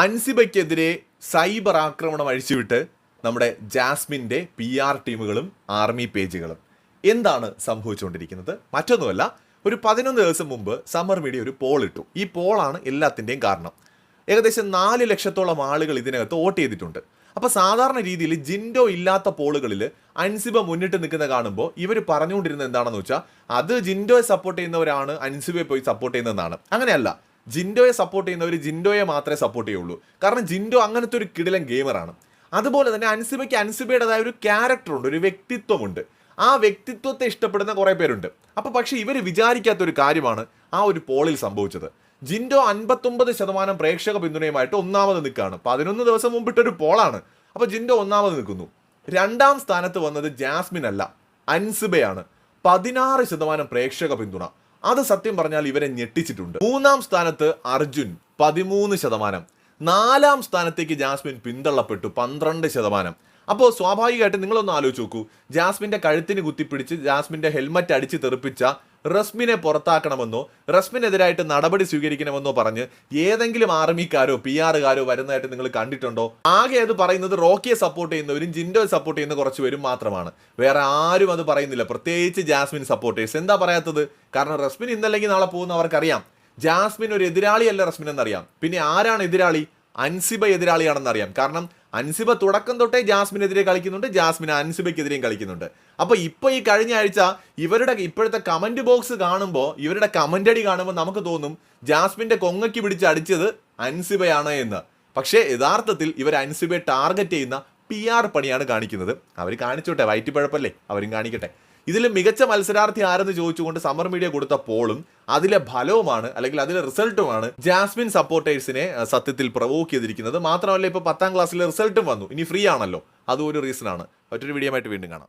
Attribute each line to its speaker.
Speaker 1: അൻസിബയ്ക്കെതിരെ cyber ആക്രമണം അഴിച്ചുവിട്ട് നമ്മുടെ ജാസ്മിന്റെ പി ആർ ടീമുകളും ആർമി പേജുകളും. എന്താണ് സംഭവിച്ചുകൊണ്ടിരിക്കുന്നത്? മറ്റൊന്നുമല്ല ഒരു പതിനൊന്ന് ദിവസം മുമ്പ് സമ്മർ മീഡിയ ഒരു പോൾ ഇട്ടു. ഈ പോളാണ് എല്ലാത്തിന്റെയും കാരണം. ഏകദേശം നാല് ലക്ഷത്തോളം ആളുകൾ ഇതിനകത്ത് വോട്ട് ചെയ്തിട്ടുണ്ട്. അപ്പോൾ സാധാരണ രീതിയിൽ ജിൻഡോ ഇല്ലാത്ത പോളുകളിൽ അൻസിബ മുന്നിട്ട് നിൽക്കുന്ന കാണുമ്പോൾ ഇവർ പറഞ്ഞുകൊണ്ടിരുന്നത് എന്താണെന്ന് വെച്ചാൽ അത് ജിൻഡോയെ സപ്പോർട്ട് ചെയ്യുന്നവരാണ് അൻസിബയെ പോയി സപ്പോർട്ട് ചെയ്യുന്നതെന്നാണ്. അങ്ങനെയല്ല. ജിൻഡോയെ സപ്പോർട്ട് ചെയ്യുന്നവർ ജിൻഡോയെ മാത്രമേ സപ്പോർട്ട് ചെയ്യുള്ളൂ. കാരണം ജിൻഡോ അങ്ങനത്തെ ഒരു കിടിലൻ ഗെയിമറാണ്. അതുപോലെ തന്നെ അൻസിബയ്ക്ക് അൻസിബയുടേതായ ഒരു ക്യാരക്ടറുണ്ട് ഒരു വ്യക്തിത്വമുണ്ട്. ആ വ്യക്തിത്വത്തെ ഇഷ്ടപ്പെടുന്ന കുറേ പേരുണ്ട്. അപ്പോൾ പക്ഷേ ഇവർ വിചാരിക്കാത്ത ഒരു കാര്യമാണ് ആ ഒരു പോളിൽ സംഭവിച്ചത്. ജിൻഡോ അൻപത്തൊമ്പത് ശതമാനം പ്രേക്ഷക പിന്തുണയുമായിട്ട് ഒന്നാമത് നിൽക്കുകയാണ് പതിനൊന്ന് ദിവസം മുമ്പിട്ടൊരു പോളാണ്. അപ്പോൾ ജിൻഡോ ഒന്നാമത് നിൽക്കുന്നു. രണ്ടാം സ്ഥാനത്ത് വന്നത് ജാസ്മിൻ അല്ല അൻസിബയാണ്. പതിനാറ് ശതമാനം പ്രേക്ഷക പിന്തുണ. അത് സത്യം പറഞ്ഞാൽ ഇവരെ ഞെട്ടിച്ചിട്ടുണ്ട്. മൂന്നാം സ്ഥാനത്ത് അർജുൻ പതിമൂന്ന് ശതമാനം. നാലാം സ്ഥാനത്തേക്ക് ജാസ്മിൻ പിന്തള്ളപ്പെട്ടു പന്ത്രണ്ട് ശതമാനം. അപ്പോൾ സ്വാഭാവികമായിട്ട് നിങ്ങളൊന്ന് ആലോചിച്ച് നോക്കൂ. ജാസ്മിന്റെ കഴുത്തിന് കുത്തിപ്പിടിച്ച് ജാസ്മിന്റെ ഹെൽമറ്റ് അടിച്ച് തെറിപ്പിച്ച റസ്മിനെ പുറത്താക്കണമെന്നോ റസ്മിനെതിരായിട്ട് നടപടി സ്വീകരിക്കണമെന്നോ പറഞ്ഞ് ഏതെങ്കിലും ആർമിക്കാരോ പി ആറുകാരോ വരുന്നതായിട്ട് നിങ്ങൾ കണ്ടിട്ടുണ്ടോ? ആകെ അത് പറയുന്നത് റോക്കിയെ സപ്പോർട്ട് ചെയ്യുന്നവരും ജിൻഡോയെ സപ്പോർട്ട് ചെയ്യുന്ന കുറച്ച് പേരും മാത്രമാണ്. വേറെ ആരും അത് പറയുന്നില്ല. പ്രത്യേകിച്ച് ജാസ്മിൻ സപ്പോർട്ടേഴ്സ് എന്താ പറയാത്തത്? കാരണം റസ്മിൻ ഇന്നല്ലെങ്കിൽ നാളെ പോകുന്ന അവർക്കറിയാം. ജാസ്മിൻ ഒരു എതിരാളിയല്ല റസ്മിൻ എന്നറിയാം പിന്നെ ആരാണ് എതിരാളി? അൻസിബ എതിരാളിയാണെന്നറിയാം. കാരണം അൻസിബ തുടക്കം തൊട്ടേ ജാസ്മിനെതിരെ കളിക്കുന്നുണ്ട് ജാസ്മിൻ അൻസിബയ്ക്കെതിരെയും കളിക്കുന്നുണ്ട്. അപ്പൊ ഇപ്പൊ ഈ കഴിഞ്ഞ ആഴ്ച ഇവരുടെ ഇപ്പോഴത്തെ കമന്റ് ബോക്സ് കാണുമ്പോൾ ഇവരുടെ കമന്റ് അടി കാണുമ്പോൾ നമുക്ക് തോന്നും ജാസ്മിന്റെ കൊങ്ങയ്ക്ക് പിടിച്ച് അടിച്ചത് അൻസിബയാണ് എന്ന്. പക്ഷേ യഥാർത്ഥത്തിൽ ഇവർ അൻസിബയെ ടാർഗറ്റ് ചെയ്യുന്ന പി ആർ പണിയാണ് കാണിക്കുന്നത്. അവർ കാണിച്ചോട്ടെ വയറ്റിപ്പഴപ്പല്ലേ അവരും കാണിക്കട്ടെ. ഇതിൽ മികച്ച മത്സരാർത്ഥി ആരെന്ന് ചോദിച്ചുകൊണ്ട് സമ്മർ മീഡിയ കൊടുത്ത പോളും അതിലെ ഫലവുമാണ് അല്ലെങ്കിൽ അതിലെ റിസൾട്ടുമാണ് ജാസ്മിൻ സപ്പോർട്ടേഴ്സിനെ സത്യത്തിൽ പ്രവോക്ക് ചെയ്തിരിക്കുന്നത്. മാത്രമല്ല ഇപ്പോൾ പത്താം ക്ലാസ്സിലെ റിസൾട്ടും വന്നു. ഇനി ഫ്രീ ആണല്ലോ. അതും ഒരു റീസൺ ആണ്. മറ്റൊരു വീഡിയോ ആയിട്ട് വീണ്ടും കാണാം.